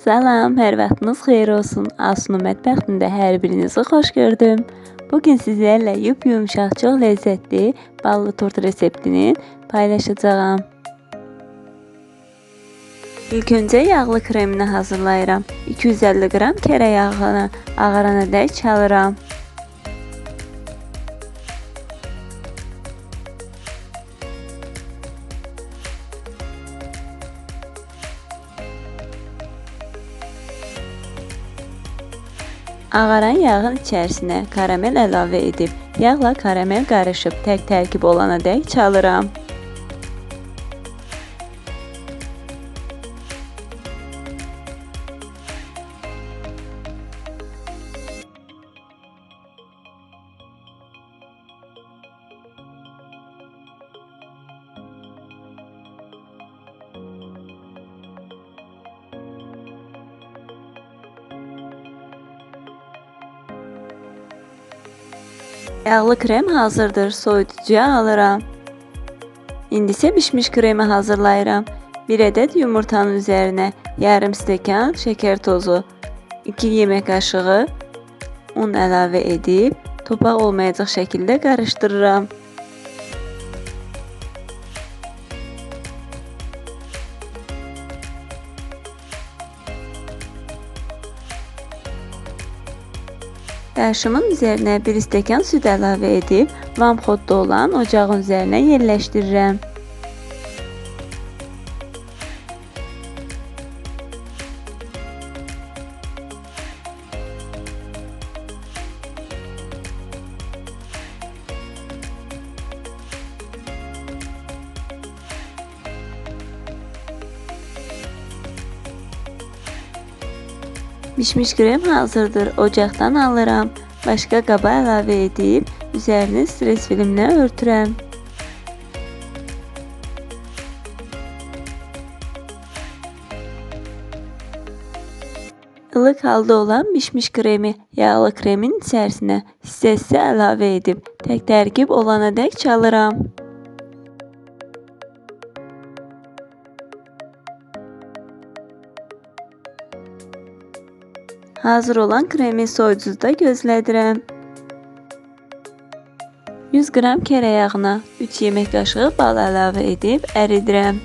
Salam, hər vaxtınız xeyir olsun. Asunu mətbəxtində hər birinizi xoş gördüm. Bugün sizlərlə yumşaq, çox ləzzətli ballı tort reseptini paylaşacağam. İlk öncə yağlı kremini hazırlayıram. 250 qram kərə yağını ağarana dək çalıram. Ağaran yağın içərisinə karamel əlavə edib, yağla karamel qarışıb tək tərkib olana dək çalıram. Yağlı krem hazırdır. Soyuducuya alıram. İndi isə bişmiş kremi hazırlayıram. 1 ədəd yumurtanın üzərinə yarım stəkan şəkər tozu, 2 yemək qaşığı un əlavə edib topaq olmayacaq şəkildə qarışdırıram. Qarşımın üzərinə 1 stəkan süd əlavə edib, vam xodda olan ocağın üzərinə yerləşdirirəm. Bişmiş krem hazırdır. Ocaqdan alıram. Başqa qaba əlavə edib üzərini stres filmlə örtürəm. Ilıq halda olan bişmiş kremi yağlı kremin içərisinə hissə-hissə əlavə edib tək tərkib olana dək çalıram. Hazır olan kremi soyucuda gözlədirəm. 100 qram kərə yağına 3 yemək qaşığı bal əlavə edib əridirəm.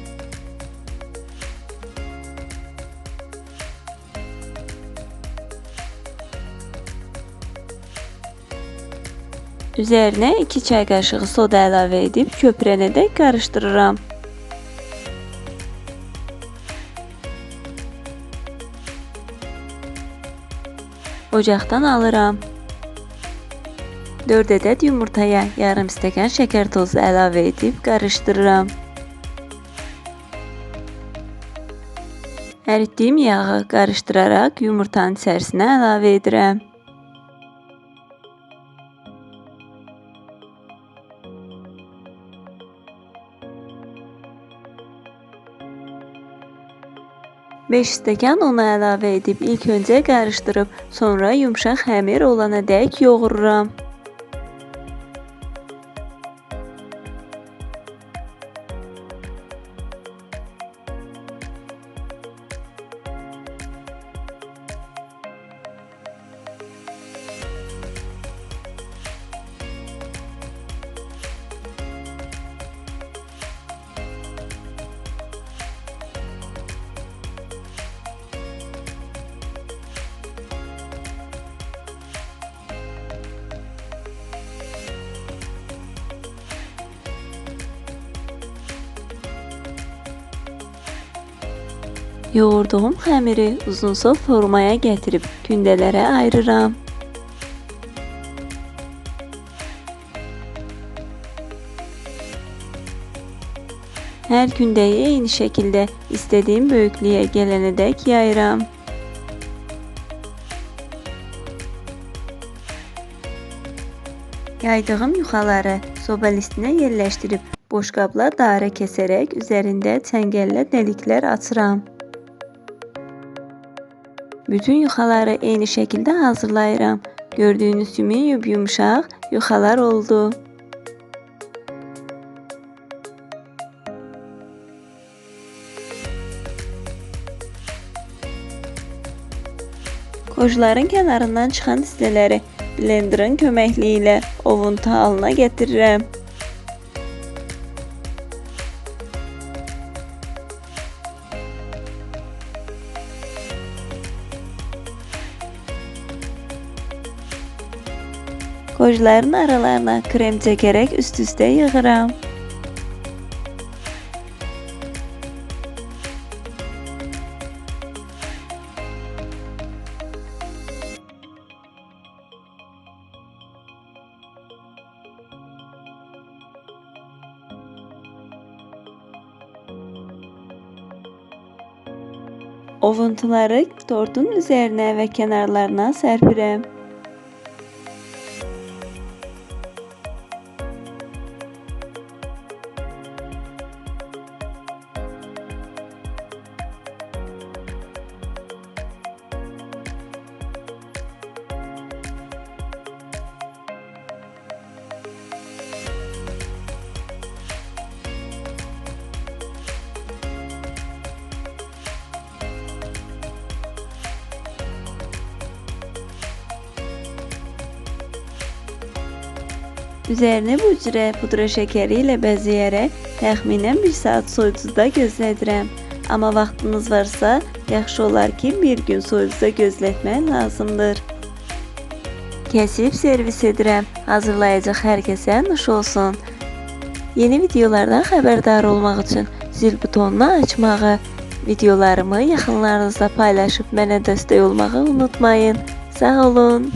Üzərinə 2 çay qaşığı soda əlavə edib köpürənədək qarışdırıram. Ocaqdan alıram. 4 ədəd yumurtaya yarım stəkan şəkər tozu əlavə edib qarışdırıram. Əritdiyim yağı qarışdıraraq yumurtanın içərisinə əlavə edirəm. Beş stəkan unu əlavə edib ilk öncə qarışdırıb, sonra yumşaq xəmir olana dək yoğururam. Yoğurduğum xəmiri uzunsov formaya gətirib gündələrə ayırıram. Hər gündəyi eyni şəkildə istədiyim böyüklüyə gələnədək yayıram. Yaydığım yuxaları soba listinə yerləşdirib boşqabla dairə kəsərək üzərində çəngəllə dəliklər açıram. Bütün yuxaları eyni şəkildə hazırlayıram. Gördüyünüz kimi yumşaq yuxalar oldu. Qojların kənarından çıxan hissələri blenderın köməkliyi ilə ovuntu halına gətirirəm. Kojların aralarına krem çekerek üst üste yığıram. ovuntuları tortun üzerine ve kenarlarına serpirəm. Üzərini bu cürə pudra şəkəri ilə bəzəyərək təxminən 1 saat soyuducuda gözlədirəm. Amma vaxtınız varsa, yaxşı olar ki, bir gün soyuducuda gözlətmək lazımdır. Kəsib servis edirəm. Hazırlayacaq hər kəsə nuş olsun. Yeni videolardan xəbərdar olmaq üçün zil butonunu açmağı, videolarımı yaxınlarınızla paylaşıb mənə dəstək olmağı unutmayın. Sağ olun.